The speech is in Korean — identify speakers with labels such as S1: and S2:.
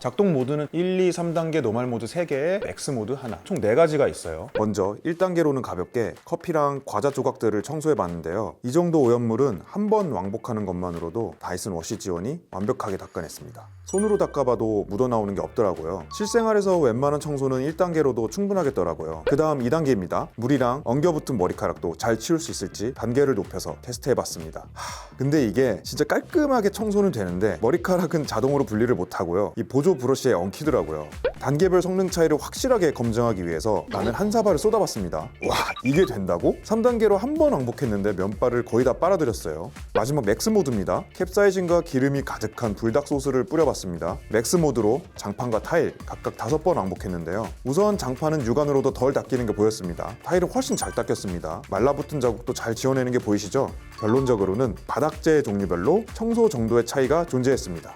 S1: 작동 모드는 1, 2, 3단계 노말 모드 3개에 맥스 모드 하나. 총 4가지가 있어요. 먼저 1단계로는 가볍게 커피랑 과자 조각들을 청소해 봤는데요. 이 정도 오염물은 한 번 왕복하는 것만으로도 다이슨 워시 지원이 완벽하게 닦아냈습니다. 손으로 닦아봐도 묻어나오는 게 없더라고요. 실생활에서 웬만한 청소는 1단계로도 충분하겠더라고요. 그 다음 2단계입니다. 물이랑 엉겨붙은 머리카락도 잘 치울 수 있을지 단계를 높여서 테스트해봤습니다. 하, 근데 이게 진짜 깔끔하게 청소는 되는데 머리카락은 자동으로 분리를 못하고요. 이 보조 브러쉬에 엉키더라고요. 단계별 성능 차이를 확실하게 검증하기 위해서 나는 한 사발을 쏟아봤습니다. 와 이게 된다고? 3단계로 한 번 왕복했는데 면발을 거의 다 빨아들였어요. 마지막 맥스 모드입니다. 캡사이신과 기름이 가득한 불닭 소스를 뿌려봤습니다. 맥스 모드로 장판과 타일 각각 다섯 번 왕복했는데요. 우선 장판은 육안으로도 덜 닦이는 게 보였습니다. 타일은 훨씬 잘 닦였습니다. 말라붙은 자국도 잘 지워내는 게 보이시죠? 결론적으로는 바닥재 종류별로 청소 정도의 차이가 존재했습니다